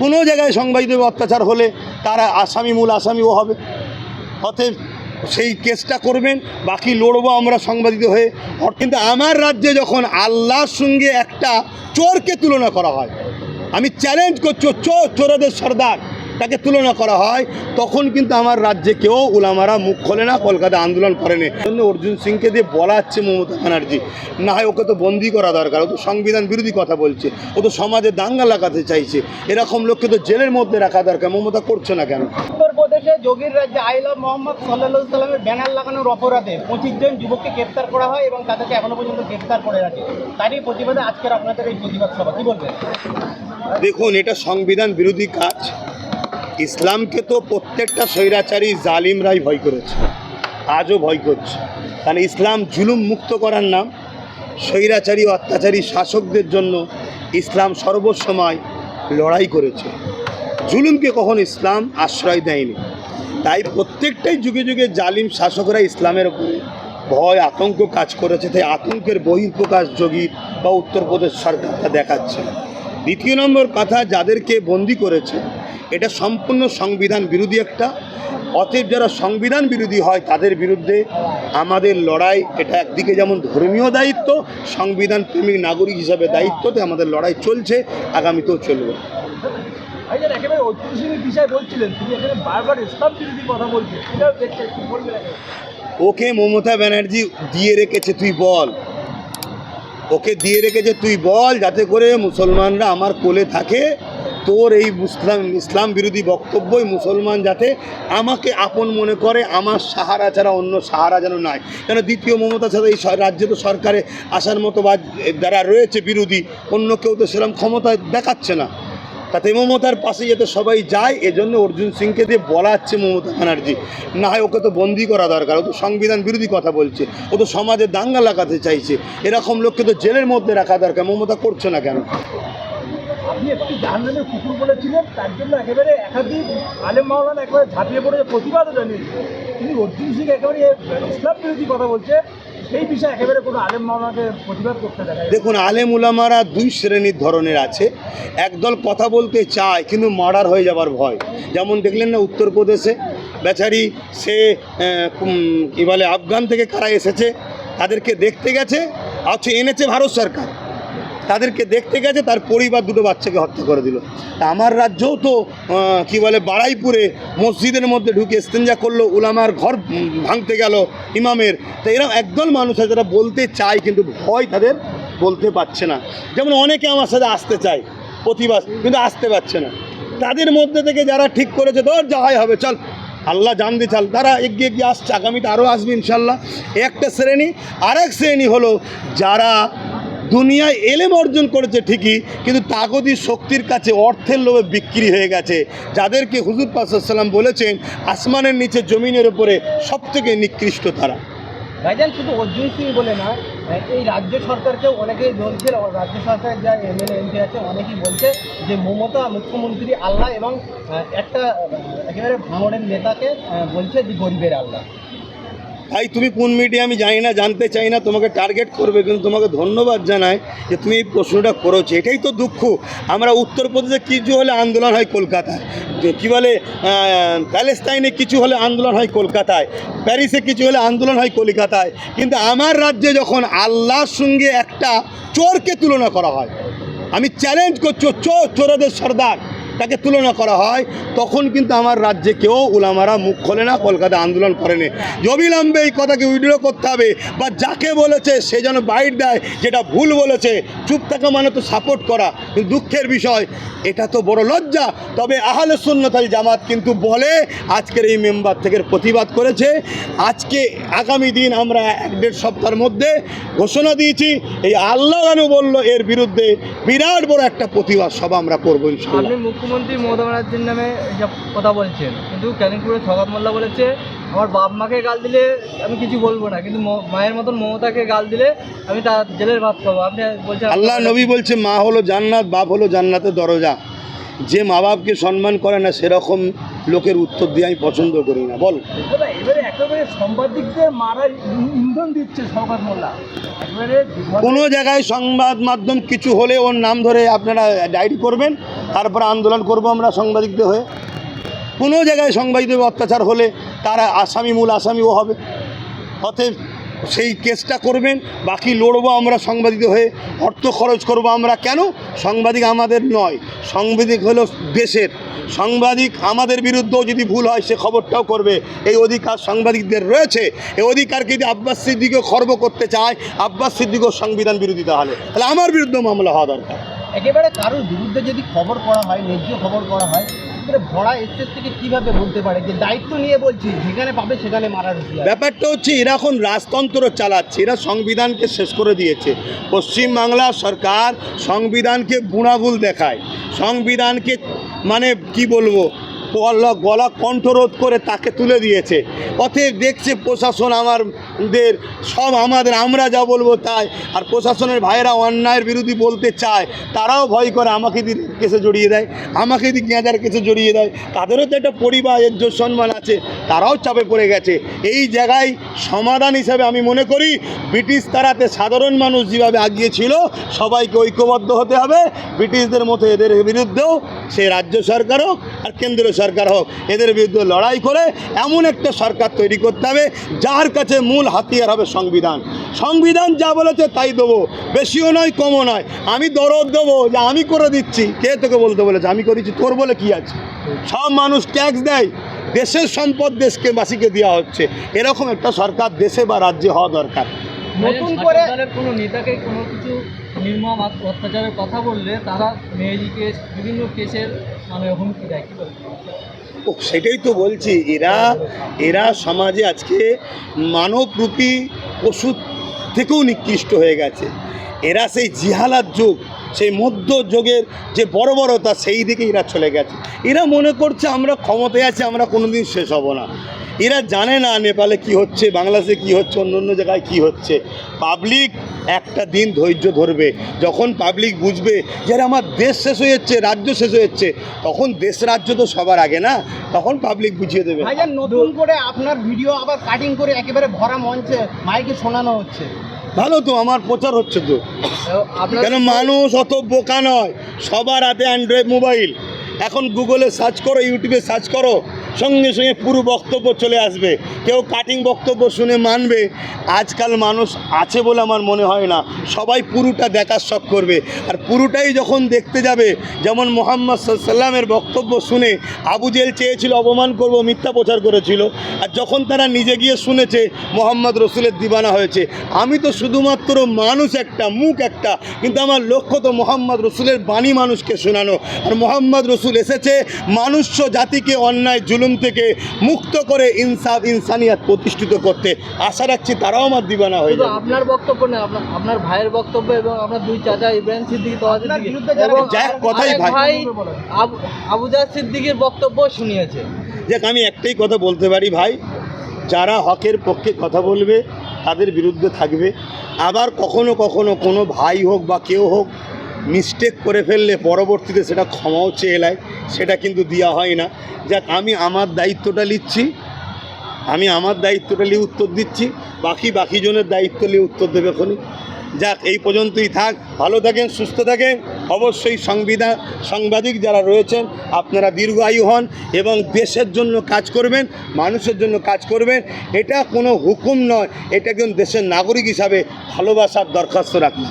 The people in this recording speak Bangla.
কোনো জায়গায় সংবাদিত অত্যাচার হলে তারা আসামি মূল আসামিও হবে। অতএব সেই কেসটা করবেন, বাকি লড়বো আমরা সংবাদিত হয়ে। কিন্তু আমার রাজ্যে যখন আল্লাহর সঙ্গে একটা চোরকে তুলনা করা হয়, আমি চ্যালেঞ্জ করছি চোর, চোরদের সর্দার। তাকে তুলনা করা হয় তখন কিন্তু আমার রাজ্যে কেউ উলামারা মুখ খোলে না কলকাতা আন্দোলন করেনি জন্য অর্জুন সিংকে দিয়ে বলা হচ্ছে মমতা ব্যানার্জি না হয় ওকে তো বন্দি করা দরকার ও তো সংবিধান বিরোধী কথা বলছে ও তো সমাজে দাঙ্গা লাগাতে চাইছে এরকম লোককে তো জেলের মধ্যে রাখা দরকার মমতা করছে না কেন? উত্তরপ্রদেশে যোগীর রাজ্যে আইলা মোহাম্মদ সাল্লাহ সাল্লামের ব্যানার লাগানোর অপরাধে পঁচিশ জন যুবককে গ্রেপ্তার করা হয় এবং তাদেরকে এখনও পর্যন্ত গ্রেপ্তার করে রাখে। তারই প্রতিবাদে আজকের আপনাদের এই প্রতিবাদ সভা কি বলবেন? দেখুন এটা সংবিধান বিরোধী কাজ ইসলামকে তো প্রত্যেকটা স্বৈরাচারী জালিমরাই ভয় করেছে, আজও ভয় করছে। কারণ ইসলাম জুলুম মুক্ত করার নাম, স্বৈরাচারী অত্যাচারী শাসকদের জন্য ইসলাম সর্বসময় লড়াই করেছে। জুলুমকে কখন ইসলাম আশ্রয় দেয়নি। তাই প্রত্যেকটাই যুগে যুগে জালিম শাসকরা ইসলামের উপরে ভয়, আতঙ্ক কাজ করেছে। তাই আতঙ্কের বহিঃপ্রকাশ যোগী বা উত্তরপ্রদেশ সরকারটা দেখাচ্ছে দ্বিতীয় নম্বর কথা, যাদেরকে বন্দি করেছে এটা সম্পূর্ণ সংবিধান বিরোধী একটা। অতএব যারা সংবিধান বিরোধী হয় তাদের বিরুদ্ধে আমাদের লড়াই এটা একদিকে যেমন ধর্মীয় দায়িত্ব সংবিধান প্রেমিক নাগরিক হিসাবে দায়িত্বতে আমাদের লড়াই চলছে আগামীতেও চলবে? ওকে মমতা ব্যানার্জি দিয়ে রেখেছে তুই বল। ওকে দিয়ে রেখেছে তুই বল যাতে করে মুসলমানরা আমার কোলে থাকে। তোর এই মুসলাম ইসলাম বিরোধী বক্তব্যই মুসলমান যাতে আমাকে আপন মনে করে, আমার সাহারা ছাড়া অন্য সাহারা যেন নাই। কেন দ্বিতীয় মমতা ছাড়া এই রাজ্যে তো সরকারে আসার মতো বা যারা রয়েছে বিরোধী, অন্য কেউ তো সেরকম ক্ষমতা দেখাচ্ছে না। তাতে মমতার পাশে যাতে সবাই যায়, এজন্য অর্জুন সিংকে দিয়ে বলা হচ্ছে মমতা ব্যানার্জি। না হয় ওকে তো বন্দি করা দরকার, ও তো সংবিধান বিরোধী কথা বলছে, ও তো সমাজে দাঙ্গা লাগাতে চাইছে। এরকম লোককে তো জেলের মধ্যে রাখা দরকার, মমতা করছে না কেন? আপনি একটি জাহান্নামের কুকুর বলেছিলেন, তার জন্য একেবারে একাধিক আলেম মাওলানা একেবারে ঝাঁপিয়ে পড়ে প্রতিবাদও জানিয়েছে তিনি অর্জুন সিং একেবারে ইসলাম বিরোধী কথা বলছে, সেই বিষয়ে একেবারে কোনো আলেম মাওলানাকে প্রতিবাদ করতে দেখা দেখুন, আলেম উলামারা দুই শ্রেণির ধরনের আছে। একদল কথা বলতে চায়, কিন্তু মার্ডার হয়ে যাবার ভয়। যেমন দেখলেন না উত্তরপ্রদেশে, বেচারি সে কি বলে, আফগান থেকে কারা এসেছে, তাদেরকে দেখতে গেছে, অথচ এনেছে ভারত সরকার। তাদেরকে দেখতে গেছে, তার পরিবার দুটো বাচ্চাকে হত্যা করে দিল। তা আমার রাজ্যও তো কি বলে বাড়াইপুরে মসজিদের মধ্যে ঢুকে ইস্তেঞ্জা করল, উলামার ঘর ভাঙতে গেল ইমামের। তো এরকম একদল মানুষ আছে, যারা বলতে চায়, কিন্তু ভয় তাদের বলতে পারছে না। যেমন অনেকে আমার সাথে আসতে চায় প্রতিবাদ কিন্তু আসতে পারছে না। তাদের মধ্যে থেকে যারা ঠিক করেছে, ধর যা হয় হবে, চল। আল্লাহ জানতে চাল। তারা এগিয়ে এগিয়ে আসছে, আগামীতে আরও আসবে ইনশাল্লাহ একটা শ্রেণি, আরেক শ্রেণি হলো যারা দুনিয়ায় এলেম অর্জন করেছে ঠিকই, কিন্তু তাগদি শক্তির কাছে অর্থের লোভে বিক্রি হয়ে গেছে। যাদেরকে হুজুর পাসাল্লাম বলেছেন, আসমানের নিচে জমিনের উপরে সব থেকে নিকৃষ্ট তারা। ভাইজান, শুধু অর্জুন সিং বলে না এই রাজ্য সরকারকেও অনেকেই বলছে রাজ্য সরকারের যা এমএলএ এমপি আছে, অনেকেই বলছে যে মমতা মুখ্যমন্ত্রী আল্লাহ এবং একটা একেবারে ভাঙড়ের নেতাকে বলছে যে গরিবের আল্লাহ। ভাই, তুমি কোন মিডিয়া আমি জানি না, জানতে চাই না, তোমাকে টার্গেট করবে, কিন্তু তোমাকে ধন্যবাদ জানাই যে তুমি এই প্রশ্নটা করেছ। এটাই তো দুঃখ। আমরা উত্তরপ্রদেশে কিছু হলে আন্দোলন হয় কলকাতায়। কী বলে প্যালেস্তাইনে কিছু হলে আন্দোলন হয় কলকাতায়। প্যারিসে কিছু হলে আন্দোলন হয় কলকাতায়। কিন্তু আমার রাজ্যে যখন আল্লাহর সঙ্গে একটা চোরকে তুলনা করা হয়, আমি চ্যালেঞ্জ করছ চোর, চোরদের সর্দার। তাকে তুলনা করা হয়, তখন কিন্তু আমার রাজ্যে কেউ উলামারা মুখ খোলে না কলকাতা আন্দোলন করেনি অবিলম্বে এই কথাকে উইড্রো করতে হবে, বা যাকে বলেছে সে যেন বাইট দেয়, যেটা ভুল বলেছে, চুপ থাকা মানে তো সাপোর্ট করা, কিন্তু দুঃখের বিষয়, এটা তো বড় লজ্জা। তবে আহলে সুন্নতাল জামাত কিন্তু বলে, আজকের এই মেম্বার থেকে প্রতিবাদ করেছে, আজকে আগামী দিন আমরা এক দেড় সপ্তাহের মধ্যে ঘোষণা দিয়েছি, এই আল্লাহ বলল, এর বিরুদ্ধে বিরাট বড় একটা প্রতিবাদ সভা আমরা করব ইনশাল্লাহ মুখ্যমন্ত্রী মমতা ব্যানার্জির নামে এসব কথা বলছেন কিন্তু ক্যানিংপুরে সগাত মোল্লা বলেছে আমার বাপ মাকে গাল দিলে আমি কিছু বলব না কিন্তু মায়ের মতন মমতাকে গাল দিলে আমি তার জেলের ভাত খাব। আপনি বলছেন আল্লাহ নবী বলছে মা হলো জান্নাত বাপ হলো জান্নাতের দরজা। যে মা বাপকে সম্মান করে না সেরকম লোকের উত্তর দিয়ে আমি পছন্দ করি না। বল। এবারে একেবারে সাংবাদিকদের মারা ইন্ধন দিচ্ছে সৌগত মোল্লা। কোনো জায়গায় সংবাদ মাধ্যম কিছু হলে ওর নাম ধরে আপনারা ডায়েরি করবেন। তারপরে আন্দোলন করব আমরা সাংবাদিকদের হয়ে। কোনো জায়গায় সাংবাদিকদের অত্যাচার হলে তারা আসামি মূল আসামিও হবে। অতএব সেই কেসটা করবেন, বাকি লড়বো আমরা সাংবাদিক হয়ে। অর্থ খরচ করব আমরা কেন? সাংবাদিক আমাদের নয়, সাংবাদিক হলো দেশের। সাংবাদিক আমাদের বিরুদ্ধেও যদি ভুল হয়, সে খবরটাও করবে। এই অধিকার সাংবাদিকদের রয়েছে। এই অধিকারকে যদি আব্বাস সিদ্দিকে খর্ব করতে চায়, আব্বাস সিদ্দিকও সংবিধান বিরোধী তাহলে। তাহলে আমার বিরুদ্ধে মামলা হওয়া দরকার। একেবারে কারোর বিরুদ্ধে যদি খবর করা হয়, ন্যায্য খবর করা হয় ভরা থেকে কীভাবে বলতে পারে? যে দায়িত্ব নিয়ে বলছি, যেখানে পাবে সেখানে ব্যাপারটা হচ্ছে রাজতন্ত্র চালাচ্ছে, এরা সংবিধানকে শেষ করে দিয়েছে। সরকার সংবিধানকে দেখায়। সংবিধানকে মানে কি বলব? গলা কণ্ঠরোধ করে তাকে তুলে দিয়েছে। অতএব দেখছে প্রশাসন আমাদের, সব আমাদের, আমরা যা বলব তাই। আর প্রশাসনের ভাইয়েরা অন্যায়ের বিরোধী বলতে চায়, তারাও ভয় করে আমাকে যদি কেসে জড়িয়ে দেয়, আমাকে যদি গেঁজার কেসে জড়িয়ে দেয়। তাদেরও তো একটা পরিবার ইজ্জত সম্মান আছে, তারাও চাপে পড়ে গেছে। এই জায়গায় সমাধান হিসাবে আমি মনে করি, ব্রিটিশ তারাতে সাধারণ মানুষ যেভাবে আগিয়েছিল সবাইকে ঐক্যবদ্ধ হতে হবে। ব্রিটিশদের মতো এদের বিরুদ্ধেও, সে রাজ্য সরকার হোক আর কেন্দ্র সরকার হোক এদের বিরুদ্ধে লড়াই করে এমন একটা সরকার তৈরি করতে হবে যার কাছে মূল হাতিয়ার হবে সংবিধান। সংবিধান যা বলেছে তাই দেবো বেশিও নয় কমও নয়। আমি দরদ দেবো যে আমি করে দিচ্ছি। কে তোকে বলতে বলেছে? আমি করেছি তোর বলে কি আছে? সব মানুষ ট্যাক্স দেয়। দেশের সম্পদ দেশকে বাসীকে দেওয়া হচ্ছে। এরকম একটা সরকার দেশে বা রাজ্যে হওয়া দরকার। নতুন করে কোনো নেতাকে কোনো কিছু নির্মম অত্যাচারের কথা বললে তারা মেয়েরি কেস বিভিন্ন কেসের মানে হুমকি দেয়, কি ও, সেটাই তো বলছি, এরা এরা সমাজে আজকে মানবরূপী পশু থেকেও নিকৃষ্ট হয়ে গেছে। এরা সেই জিহালাত যুগ, সেই মধ্য যুগের যে বড় বড়তা সেই দিকে এরা চলে গেছে। এরা মনে করছে আমরা ক্ষমতায় আছি, আমরা কোনোদিন শেষ হব না। এরা জানে না নেপালে কি হচ্ছে বাংলাদেশে কি হচ্ছে অন্য অন্য জায়গায় কি হচ্ছে। পাবলিক একটা দিন ধৈর্য ধরবে। যখন পাবলিক বুঝবে যে আমার দেশ শেষ হয়ে যাচ্ছে রাজ্য শেষ হয়ে যাচ্ছে তখন দেশ রাজ্য তো সবার আগে না? তখন পাবলিক বুঝিয়ে দেবে। ভাইজান নতুন করে আপনার ভিডিও আবার কাটিং করে একেবারে ভরা মঞ্চে মাইকে শোনানো হচ্ছে। ভালো তো আমার প্রচার হচ্ছে তো। কেন মানুষ অত বোকা নয়। সবার হাতে অ্যান্ড্রয়েড মোবাইল এখন গুগলে সার্চ করো ইউটিউবে সার্চ করো। সঙ্গে সঙ্গে পুরো বক্তব্য চলে আসবে। কেউ কাটিং বক্তব্য শুনে মানবে। আজকাল মানুষ আছে বলে আমার মনে হয় না। সবাই পুরোটা দেখার শখ করবে। আর পুরোটাই যখন দেখতে যাবে, যেমন মোহাম্মদ সাল্লামের বক্তব্য শুনে আবু জেল চেয়েছিল, অপমান করব, মিথ্যা প্রচার করেছিল। আর যখন তারা নিজে গিয়ে শুনেছে, মোহাম্মদ রসুলের দিবানা হয়েছে। আমি তো শুধুমাত্র মানুষ একটা, মুখ একটা, কিন্তু আমার লক্ষ্য তো মোহাম্মদ রসুলের বাণী মানুষকে শোনানো। আর মোহাম্মদ রসুল এসেছে, মানুষ্য জাতিকে অন্যায়, জুলুম থেকে মুক্ত করে ইনসাফ ইনসানিয়াত প্রতিষ্ঠিত করতে আশা রাখছি তারাও আমার দিবানা হয়ে যাবে। আপনার বক্তব্য না আপনার আপনার ভাইয়ের বক্তব্য এবং আপনার দুই চাচা ইব্রাহিম সিদ্দিকী এবং কথাই ভাই। ভাই আবু- আবুজার সিদ্দিকীর বক্তব্য শুনিয়েছে। দেখ আমি একটাই কথা বলতে পারি ভাই যারা হকের পক্ষে কথা বলবে তাদের বিরুদ্ধে থাকবে। আবার কখনো কখনো কোনো ভাই হোক বা কেউ হোক মিস্টেক করে ফেললে পরবর্তীতে সেটা ক্ষমাও চেয়ে নেয় সেটা কিন্তু দেওয়া হয় না। যাক, আমি আমার দায়িত্বটা নিচ্ছি, আমি আমার দায়িত্বটা নিয়ে উত্তর দিচ্ছি, বাকি বাকি জনের দায়িত্ব নিয়ে উত্তর দেবে এখনই। যাক, এই পর্যন্তই থাক, ভালো থাকেন, সুস্থ থাকেন, অবশ্যই সংবিধান সাংবাদিক যারা রয়েছেন, আপনারা দীর্ঘায়ু হন এবং দেশের জন্য কাজ করবেন, মানুষের জন্য কাজ করবেন, এটা কোনো হুকুম নয়, এটা একজন দেশের নাগরিক হিসাবে ভালোবাসার দরখাস্ত রাখি